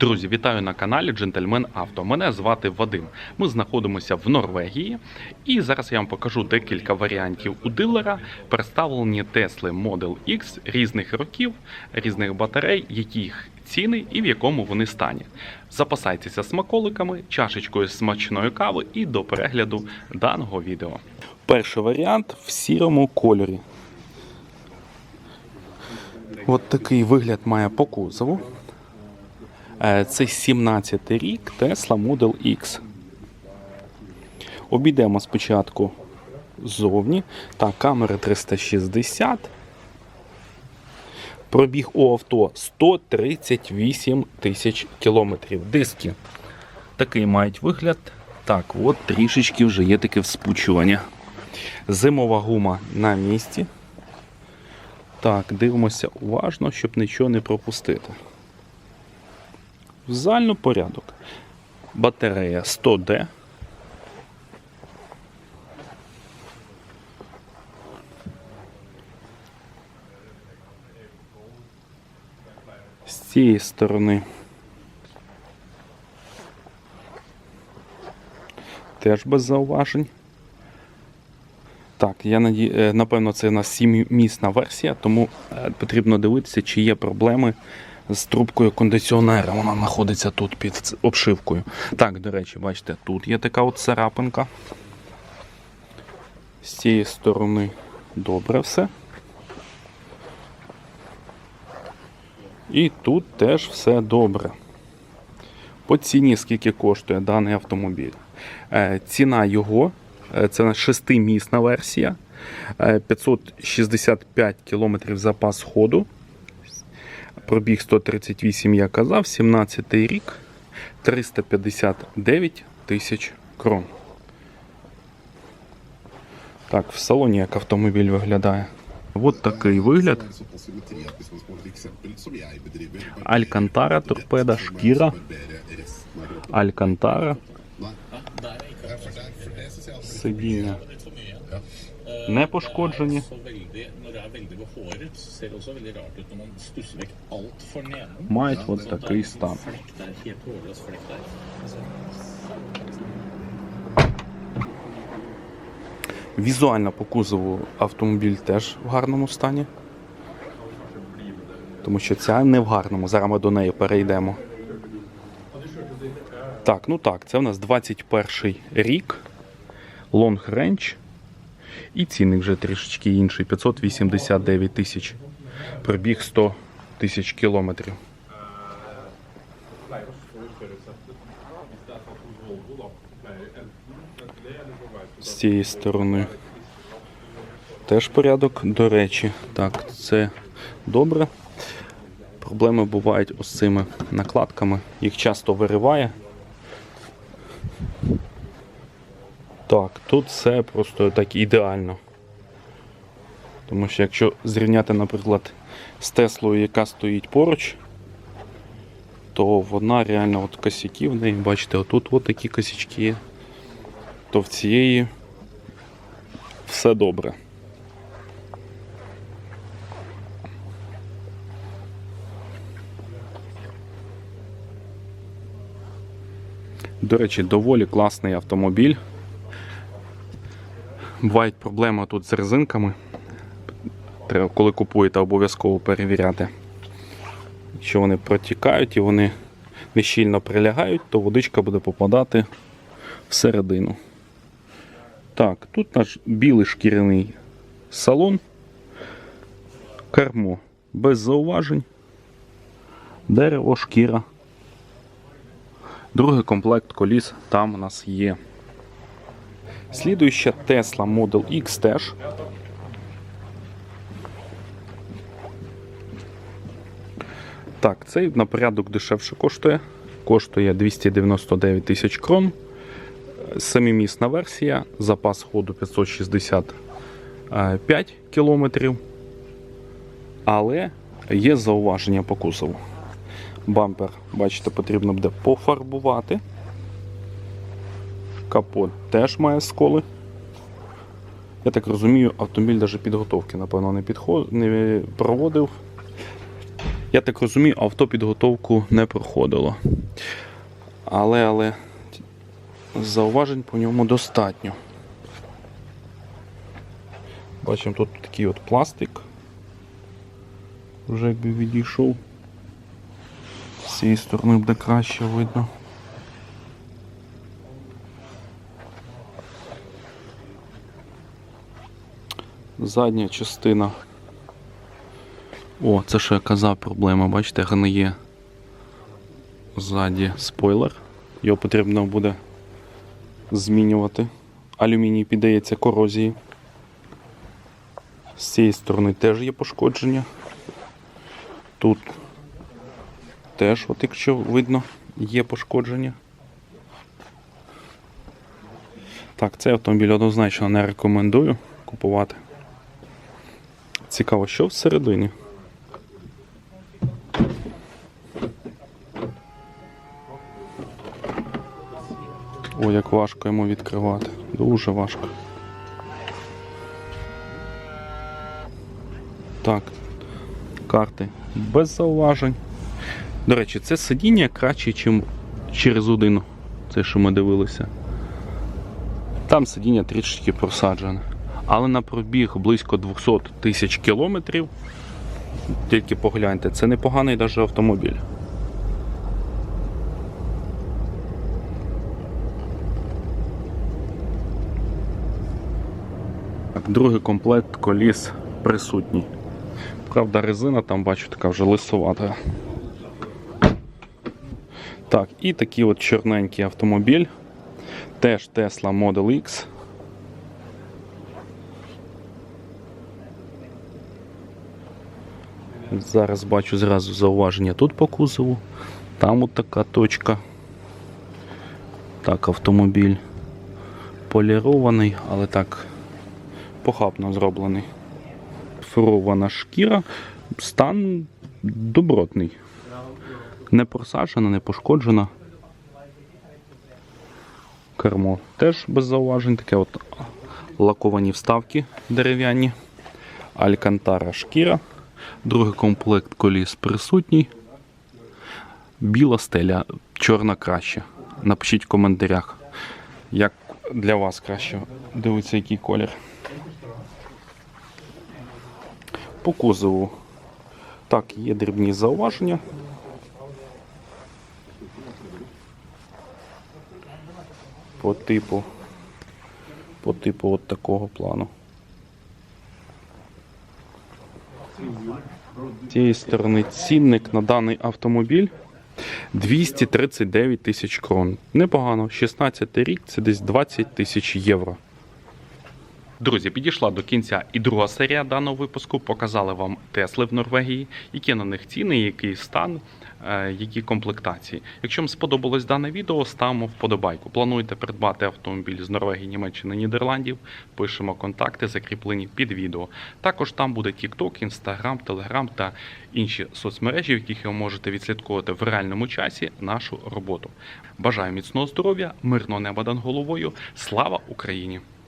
Друзі, вітаю на каналі Джентльмен Авто. Мене звати Вадим. Ми знаходимося в Норвегії, і зараз я вам покажу декілька варіантів у дилера. Представлені Тесли Model X різних років, різних батарей, які їх ціни і в якому вони стані. Запасайтеся смаколиками, чашечкою смачної кави і до перегляду даного відео. Перший варіант в сірому кольорі. От такий вигляд має по кузову. Е, Це 17-й рік Tesla Model X. Обійдемо спочатку ззовні. Так, камери 360. Пробіг у авто 138 тисяч кілометрів. Диски такий мають вигляд. Так, от трішечки вже є таке вспучування. Зимова гума на місці. Так, дивимося уважно, щоб нічого не пропустити. Візуально порядок. Батарея 100D. З цієї сторони теж без зауважень. Так, я наді... е, напевно, це у нас 7-місна версія, тому е, потрібно дивитися, чи є проблеми з трубкою кондиціонера. Вона знаходиться тут під обшивкою. Так, до речі, бачите, тут є така от царапинка. З цієї сторони добре все. І тут теж все добре. По ціні, скільки коштує даний автомобіль. Е, ціна його е, це шестимісна версія. Е, 565 км запас ходу. Пробіг 138, я казав, 17 рік, 359 тисяч крон. Так, в салоні як автомобіль виглядає. От такий вигляд. Алькантара, торпеда, шкіра. Алькантара, сидіння не пошкоджені. Veldig, er ved håret, ser også veldig rart ut når man stusser vekk alt for neden. Мають от такий стан. Flekk der, helt hårløs flekk der. Візуально по кузову автомобіль теж в гарному стані. Тому що ця не в гарному. Зараз ми до неї перейдемо. Так, ну так, це в нас 21 рік. Long Range. І цінник вже трішечки інший. 589 тисяч. Пробіг 100 тисяч кілометрів. З цієї сторони теж порядок. До речі, так, це добре. Проблеми бувають ось цими накладками. Їх часто вириває. Так, тут все просто так ідеально. Тому що якщо зрівняти, наприклад, з Теслою, яка стоїть поруч, то вона реально от косяки в неї, бачите, отут от такі косячки то в цієї все добре. До речі, доволі класний автомобіль. Бувають проблеми тут з резинками. Треба, коли купуєте, обов'язково перевіряти. Якщо вони протікають і вони не щільно прилягають, то водичка буде попадати всередину. Так, тут наш білий шкіряний салон. Кермо без зауважень. Дерево, шкіра. Другий комплект коліс там у нас є. Слідуюча Tesla Model X теж. Так, цей на порядок дешевше коштує. Коштує 299 тисяч крон. Самімісна версія, запас ходу 565 кілометрів. Але є зауваження по кузову. Бампер, бачите, потрібно буде пофарбувати. Капот теж має сколи. Я так розумію, автомобіль навіть підготовки, напевно, не, підход... не проводив. Я так розумію, автопідготовку не проходило. Але, але зауважень по ньому достатньо. Бачимо тут такий от пластик. Вже якби відійшов. З цієї сторони буде краще видно. Задня частина. О, це що я казав проблема, бачите, гниє ззаді спойлер. Його потрібно буде змінювати. Алюміній піддається корозії. З цієї сторони теж є пошкодження. Тут теж, от якщо видно, є пошкодження. Так, цей автомобіль однозначно не рекомендую купувати. Цікаво, що всередині. О, як важко йому відкривати. Дуже важко. Так. Карти без зауважень. До речі, це сидіння краще, ніж через один. Це, що ми дивилися. Там сидіння трішки просаджене. Але на пробіг близько 200 тисяч кілометрів. Тільки погляньте, це непоганий навіть автомобіль. Так, другий комплект коліс присутній. Правда, резина там бачу така вже лисувата. Так, і такий от чорненький автомобіль. Теж Tesla Model X. Зараз бачу зразу зауваження тут по кузову. Там от така точка. Так, автомобіль полірований, але так похабно зроблений. Фурована шкіра, стан добротний. Не просаджена, не пошкоджена. Кермо теж без зауважень, таке от лаковані вставки дерев'яні, алькантара шкіра, другий комплект коліс присутній. Біла стеля, чорна краще. Напишіть в коментарях, як для вас краще дивиться, який колір. По кузову. Так, є дрібні зауваження. По типу, по типу от такого плану. З цієї сторони цінник на даний автомобіль 239 тисяч крон. Непогано, 16 рік це десь 20 тисяч євро. Друзі, підійшла до кінця і друга серія даного випуску. Показали вам Тесли в Норвегії, які на них ціни, який стан, е, які комплектації. Якщо вам сподобалось дане відео, ставимо вподобайку. Плануєте придбати автомобіль з Норвегії, Німеччини, Нідерландів. Пишемо контакти, закріплені під відео. Також там буде TikTok, Instagram, Telegram та інші соцмережі, в яких ви можете відслідковувати в реальному часі нашу роботу. Бажаю міцного здоров'я, мирного неба над головою. Слава Україні!